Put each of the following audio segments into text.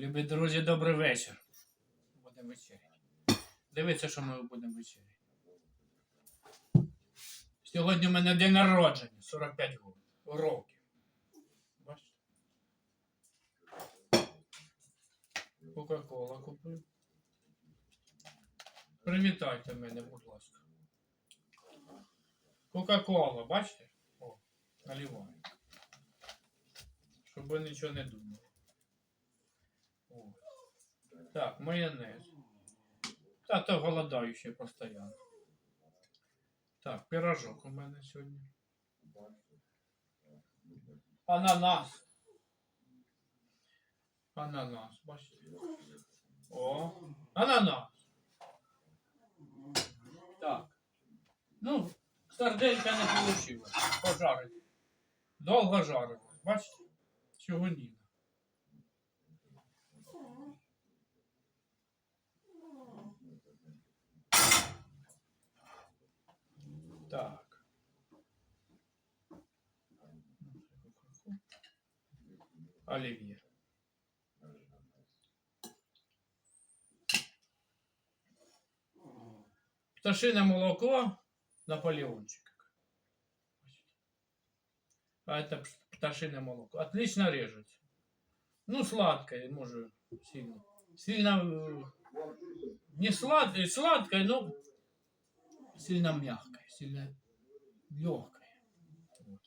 Любі друзі, добрий вечір. Будемо вечеряти. Дивіться, що ми будемо вечеряти. Сьогодні у мене день народження, 45 років. Бачите? Кока-кола купив. Привітайте мене, будь ласка. Кока-кола, бачите? О, наливаю. Щоб ви нічого не думали. О. Так, майонез. Та то голодаю ще постійно. Так, пирожок у мене сьогодні. Ананас. Ананас, бачите? О, ананас. Так. Ну, сарделька не вийшло. Пожарити. Довго жарилось. Бачите? Цього Так. Оливье. Пташиное молоко, Наполеончик. А это пташиное молоко. Отлично режется. Ну, сладкое, может, сильно. Сильно э, не сладкое, сладкое, но сильно мягкое, сильно легкое. Вот.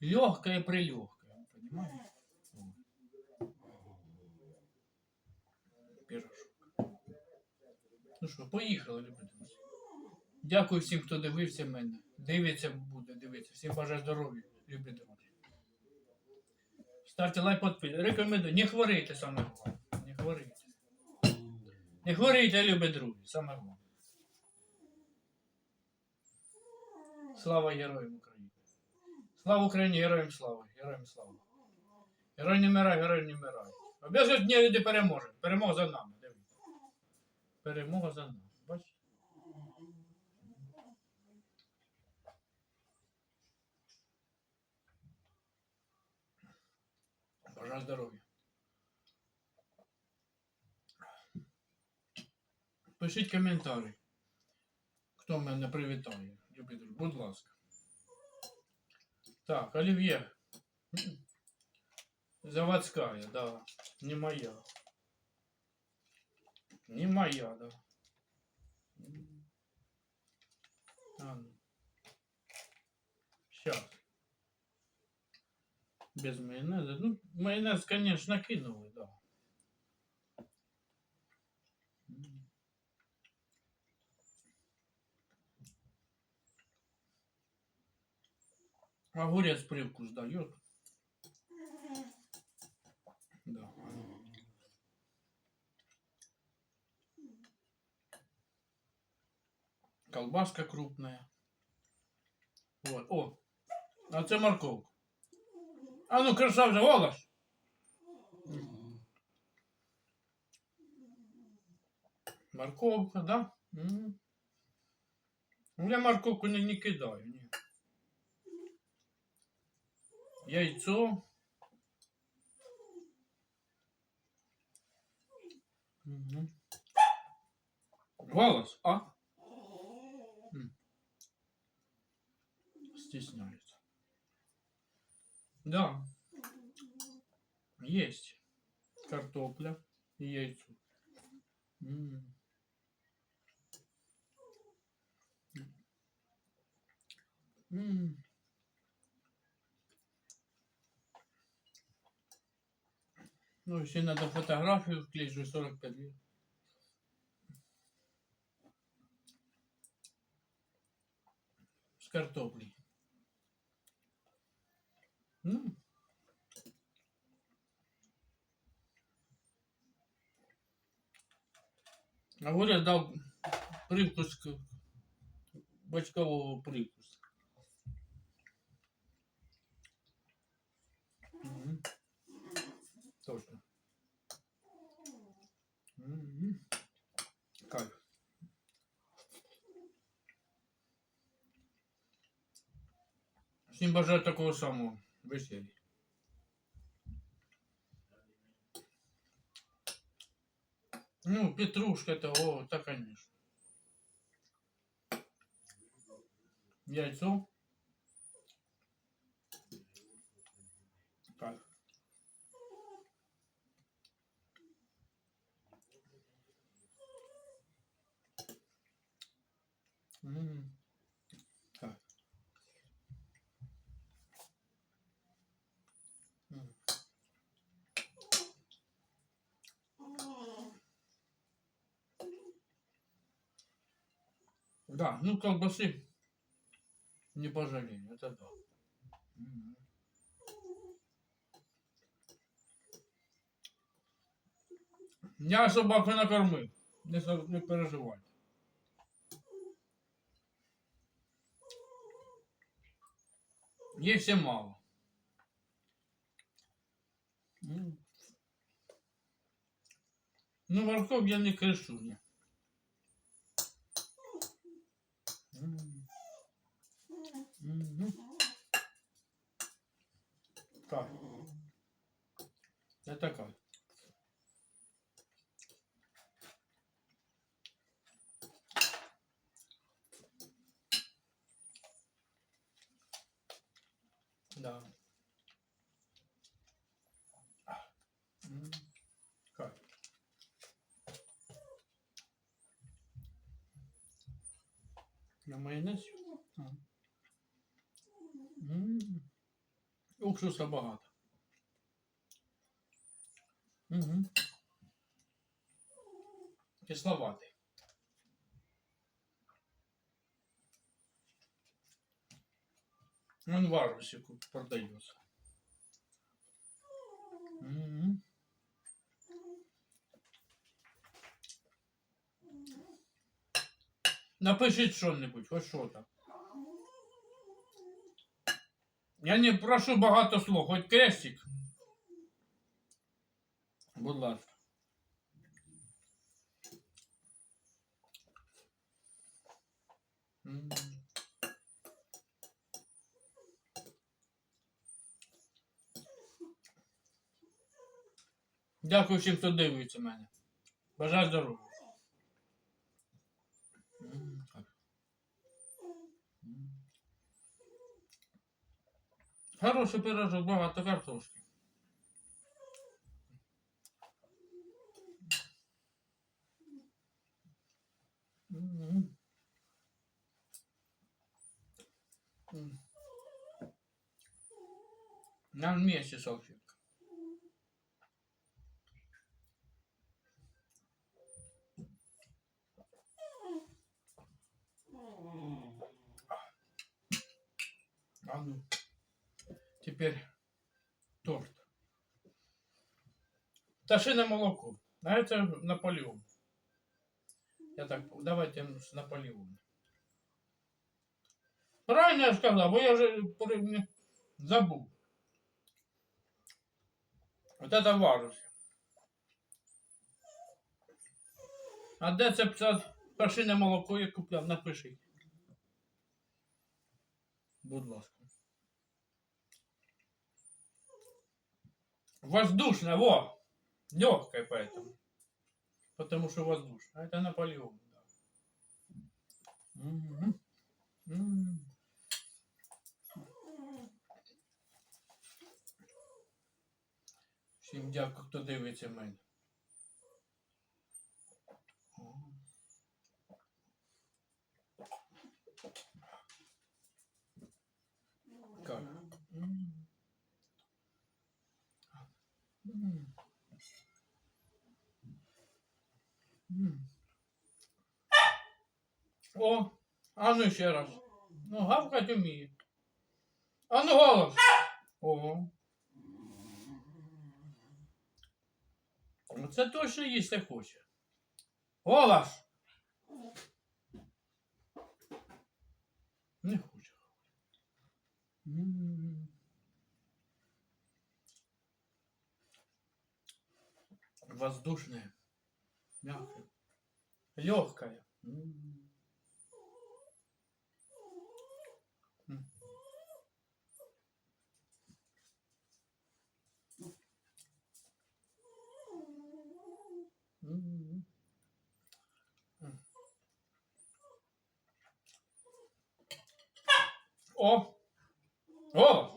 Легкое прилегкое, понимаете? Пирожок. Ну що, поїхали, любі друзі. Дякую всім, хто дивився мене. Дивиться буде, дивиться. Всім бажаю здоров'я, любі друзі. Ставте лайк, підпис. Рекомендую. Не хворійте саме. Не хворійте. Не хворійте, любі друзі, саме головне. Слава героям України. Слава Україні, героям слава, героям слава. Герой не вмирай, герой не вмирай. Обов'язково дні люди переможуть. Перемога за нами. Дивіться. Перемога за нами. Бачите? Бажаю здоров'я. Пишіть коментарі. Хто мене привітає. Друзі, будь ласка. Так, Оливье. Заводская, да. Не моя. Не моя, да. А, ну. Сейчас. Без майонеза. Ну, майонез, конечно, кинули, да. Огурец привкус дает. Да. Колбаска крупная. Вот. О, а це морковка. А ну, красавчик, голос. Морковка, да? М. Я морковку не, не кидаю, ні. Яйцо. Мгм. Голос, а? Стесняется. Да. Есть. Картопля и яйцо. М. Ну, ще треба фотографію вклеїти, 45 лет. З картоплі. Ну. А Горя дал привкус бочкового привкуса. Всім бажаю такого самого весілля. Ну, петрушка того, так, конечно. Яйцо. Да, ну колбасы не пожалею, это да. Мгм. Я собаку накормив, не, не переживай. Їй все мало. Ну, морков я не кришу. Так. Це така. Да. М. На майонез? А. Уксуса багато. Угу. Кисловатий. Он в Аргусе ку- продается. Мгм. Напишіть що-небудь, ось що там. Я не прошу багато слов, хоч крестик. Будь ласка. Дякую всім, хто дивиться мене. Бажаю здоров'я. Хороший пирожок, багато картошки. М. М. На вместе салфетка. А Пташиное молоко. А это Наполеон. Я так, давайте с Наполеон. Правильно я сказал, бо я же при- не- забыл. Вот это важно. А де це пса- пташине молоко я купляв? Напишіть. Будь ласка. Воздушное, во! Легкое поэтому. Потому что воздушное. А это Наполеон. Да. Мгм. М. Всім дякую, хто дивиться мене. О, а ну ще раз. Ну, гавкать уміє. А ну голос. Ого. Оце точно їсти хоче. Голос. Не хоче. М. Воздушное. Мягкое. Легкое. О! О!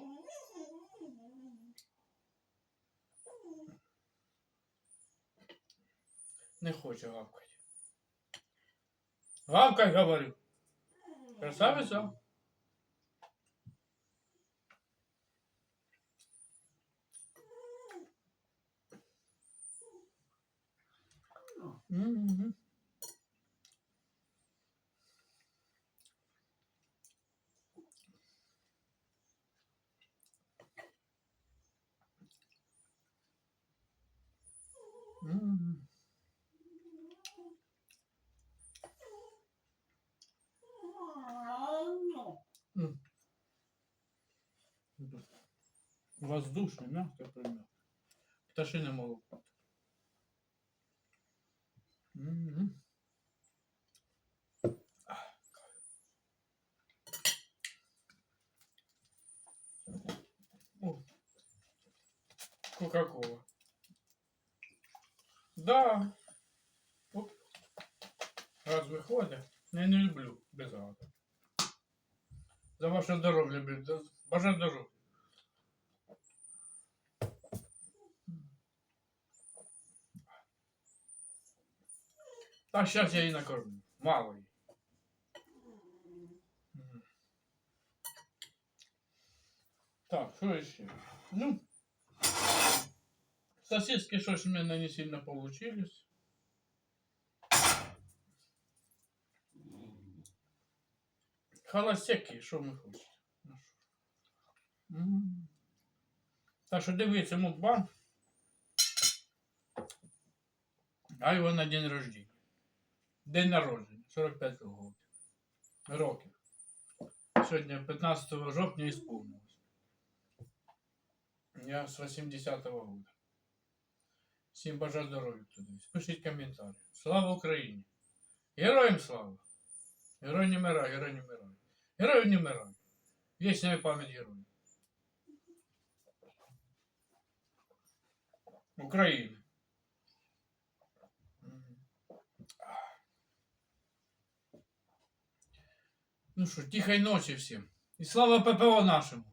Не хоче гавкать. Гавкай, говорю. Красавиця. Мгм. Мгм. М. Воздушне, мягке пример. Пташине молоко. Мгм. О. Кока-кола. Да. Оп. Раз виходить. Я не люблю без газу. За ваше здоров'я, люблю. За- Бажаю здоров'я. Та зараз я її накормлю. Мало їй. Мгм. Так, що ще? Ну, Сосиски щось в мене не сильно получились. Холостяки, що ми хочемо? Так що дивіться, мукбан. А його на день рождения. День народження, 45 років. Сьогодні 15 жовтня ісповнилось. Я з 80-го года. Всім бажаю здоров'я туди. Пишіть коментарі. Слава Україні! Героям слава! Герой не мирай, герой не мирай. Герой не мирай. Вічна пам'ять героїв. України. Ну що, тихої ночі всім. І слава ППО нашому.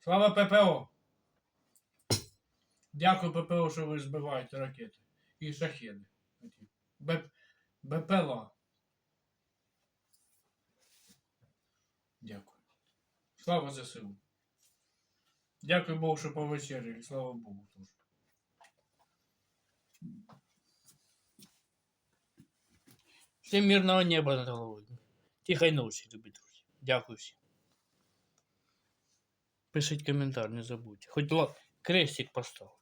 Слава ППО. Дякую ППО, що ви збиваєте ракети. І шахеди. Оті. Б... БПЛА. Дякую. Слава ЗСУ. Дякую Богу, що повечеряли. Слава Богу теж. Всім мирного неба над головою. Тихої ночі, любі друзі. Дякую всім. Пишіть коментар, не забудьте. Хоч крестик поставте.